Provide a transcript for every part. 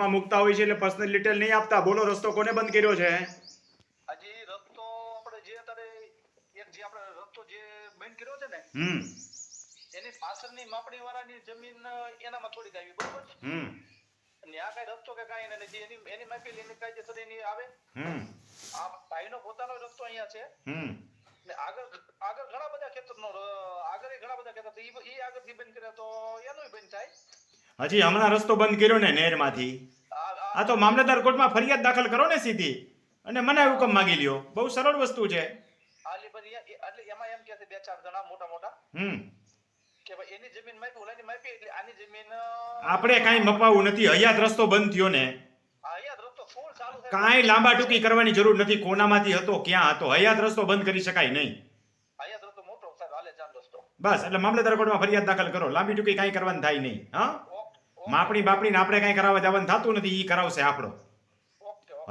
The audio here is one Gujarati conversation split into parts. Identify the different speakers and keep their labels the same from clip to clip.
Speaker 1: ગ્રુપમાં મૂકતા હોય છે એટલે પર્સનલ ડિટેલ નહીં આપતા. બોલો રસ્તો કોને બંધ કર્યો છે?
Speaker 2: હજી રસ્તો આપણે જે અત્યારે એક જે આપણે રસ્તો જે બંધ કર્યો છે ને
Speaker 1: હમ.
Speaker 2: એની પાછળની માપણી વાળાની જમીન એનામાં થોડીક આવી બરોબર
Speaker 1: હમ.
Speaker 2: અને આ કઈ રસ્તો કે કઈ નથી એની એની માપેલી એની કાયદેસર એની આવે.
Speaker 1: હમ.
Speaker 2: આ ભાઈનો પોતાનો રસ્તો અહીંયા છે.
Speaker 1: હમ.
Speaker 2: ને આગળ આગળ ઘણા બધા ખેતરનો આગળ ઘણા બધા ખેતર તો આગળથી આગળથી બંધ કર્યા તો એનો બંધ થાય.
Speaker 1: હજી હમણાં રસ્તો બંધ કર્યો ને નહેરમાંથી
Speaker 2: આ
Speaker 1: તો મામલતદાર કોર્ટમાં ફરિયાદ દાખલ કરો ને સીધી. અને મને હુકમ માંગી લ્યો. બહુ સરળ વસ્તુ છે.
Speaker 2: આલી બધી એટલે એમાં એમ કે છે બે ચાર જણા મોટા મોટા
Speaker 1: હમ.
Speaker 2: કે ભાઈ એની જમીન માપી ઓલાની માપી એટલે આની જમીન
Speaker 1: આપણે કાંઈ મપાવું નથી. હયાત રસ્તો બંધ થયો ને. કાંઈ લાંબા ટૂંકી કરવાની જરૂર નથી. કોનામાંથી હતો ક્યાં હતો. હયાત રસ્તો બંધ કરી શકાય નહીં. બસ એટલે મામલતદાર કોર્ટમાં ફરિયાદ દાખલ કરો. લાંબી ટૂંકી કાંઈ કરવાની થાય નહીં. હા? માપણી બાપણી આપણે કાંઈ કરાવવા જવાનું થતું નથી એ કરાવશે આપણો.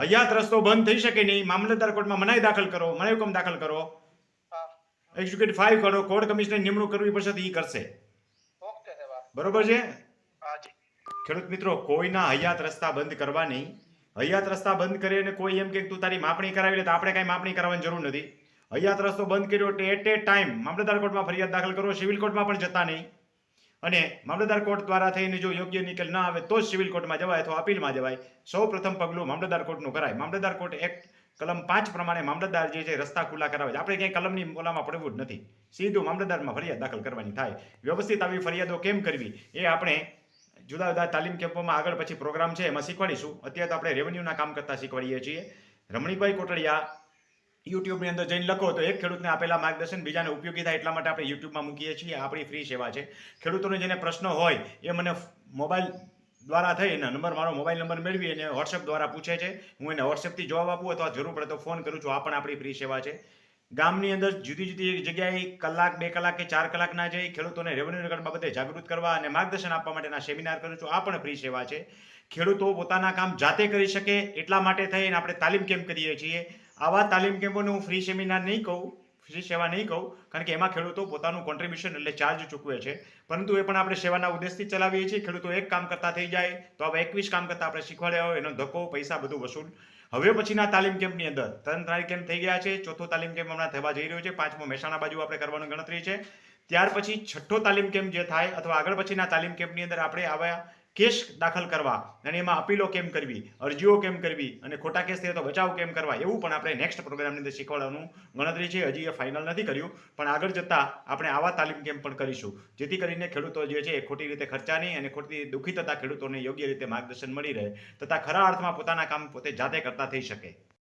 Speaker 1: હયાત રસ્તો બંધ થઈ શકે નહીં મામલતદાર કોર્ટમાં મનાઈ દાખલ કરો મનાઈ હુકમ દાખલ કરો. એક્ઝિક્યુટિવ ફાઇવ કરો કોર્ટ કમિશનર નિમણૂક કરવી પડશે તો એ કરશે. બરોબર છે? ખેડૂત મિત્રો કોઈના હયાત રસ્તા બંધ કરવા નહીં. હયાત રસ્તા બંધ કરી અને કોઈ એમ કે તું તારી માપણી કરાવી લે તો આપણે કાંઈ માપણી કરવાની જરૂર નથી. હયાત રસ્તો બંધ કર્યો એટલે એટ એ ટાઈમ. મામલતદાર કોર્ટમાં ફરિયાદ દાખલ કરો સિવિલ કોર્ટમાં પણ જતા નહીં. અને મામલતદાર કોર્ટ દ્વારા થઈને જો યોગ્ય નિકાલ ના આવે તો જ સિવિલ કોર્ટમાં જવાય અથવા અપીલમાં જવાય. સૌ પ્રથમ પગલું મામલતદાર કોર્ટનું કરાય. મામલતદાર કોર્ટ એક્ટ કલમ પાંચ પ્રમાણે મામલતદાર જે છે રસ્તા ખુલ્લા કરાવે છે. આપણે ક્યાંય કલમની ઓલામાં પડવું જ નથી. સીધું મામલતદારમાં ફરિયાદ દાખલ કરવાની થાય. વ્યવસ્થિત આવી ફરિયાદો કેમ કરવી? એ આપણે જુદા જુદા તાલીમ કેમ્પોમાં આગળ પછી પ્રોગ્રામ છે. એમાં શીખવાડીશું. અત્યારે તો આપણે રેવન્યુના કામ કરતા શીખવાડીએ છીએ. રમણીભાઈ કોટડિયા યુટ્યુબની અંદર જઈને લખો તો એક ખેડૂતને આપેલા માર્ગદર્શન બીજાને ઉપયોગી થાય એટલા માટે આપણે યુટ્યુબમાં મૂકીએ છીએ. આપણી ફ્રી સેવા છે. ખેડૂતોને જેને પ્રશ્નો હોય એ મને મોબાઈલ દ્વારા થઈ અને નંબર, મારો મોબાઈલ નંબર મેળવી અને વોટ્સએપ દ્વારા પૂછે છે. હું એને વોટ્સએપથી જવાબ આપું અથવા જરૂર પડે તો ફોન કરું છું. આ પણ આપણી ફ્રી સેવા છે. ગામની અંદર જુદી જુદી જગ્યાએ કલાક, બે કલાક કે ચાર કલાકના જઈ ખેડૂતોને રેવન્યુ રેકોર્ડ બાબતે જાગૃત કરવા અને માર્ગદર્શન આપવા માટેના સેમિનાર કરું છું. આ પણ ફ્રી સેવા છે. ખેડૂતો પોતાના કામ જાતે કરી શકે એટલા માટે થઈને આપણે તાલીમ કેમ્પ કરીએ છીએ? આવા તાલીમ કેમ્પોને હું ફ્રી સેમિનાર નહીં કહું ફ્રી સેવા નહીં કહું, કારણ કે એમાં ખેડૂતો પોતાનું કોન્ટ્રીબ્યુશન એટલે ચાર્જ ચૂકવે છે. પરંતુ એ પણ આપણે સેવાના ઉદ્દેશથી ચલાવીએ છીએ. ખેડૂતો એક કામ કરતા થઈ જાય, તો હવે એકવીસ કામ કરતા આપણે શીખવાડ્યા હોય, એનો ધક્કો, પૈસા બધું વસૂલ. હવે પછીના તાલીમ કેમ્પની અંદર, ત્રણ તાલીમ કેમ્પ થઈ ગયા છે, ચોથો તાલીમ કેમ્પ હમણાં થવા જઈ રહ્યો છે, પાંચમો મહેસાણા બાજુ આપણે કરવાની ગણતરી છે. ત્યાર પછી છઠ્ઠો તાલીમ કેમ્પ જે થાય, અથવા આગળ પછીના તાલીમ કેમ્પની અંદર આપણે આવા કેસ દાખલ કરવા અને એમાં અપીલો કેમ કરવી, અરજીઓ કેમ કરવી અને ખોટા કેસ થયા તો બચાવ કેમ કરવા, એવું પણ આપણે નેક્સ્ટ પ્રોગ્રામની અંદર શીખવાડવાનું ગણતરી છે. હજી એ ફાઇનલ નથી કર્યું, પણ આગળ જતાં આપણે આવા તાલીમ કેમ્પ પણ કરીશું, જેથી કરીને ખેડૂતો જે છે એ ખોટી રીતે ખર્ચા નહીં અને ખોટી દુઃખી થતા ખેડૂતોને યોગ્ય રીતે માર્ગદર્શન મળી રહે તથા ખરા અર્થમાં પોતાના કામ પોતે જાતે કરતા થઈ શકે.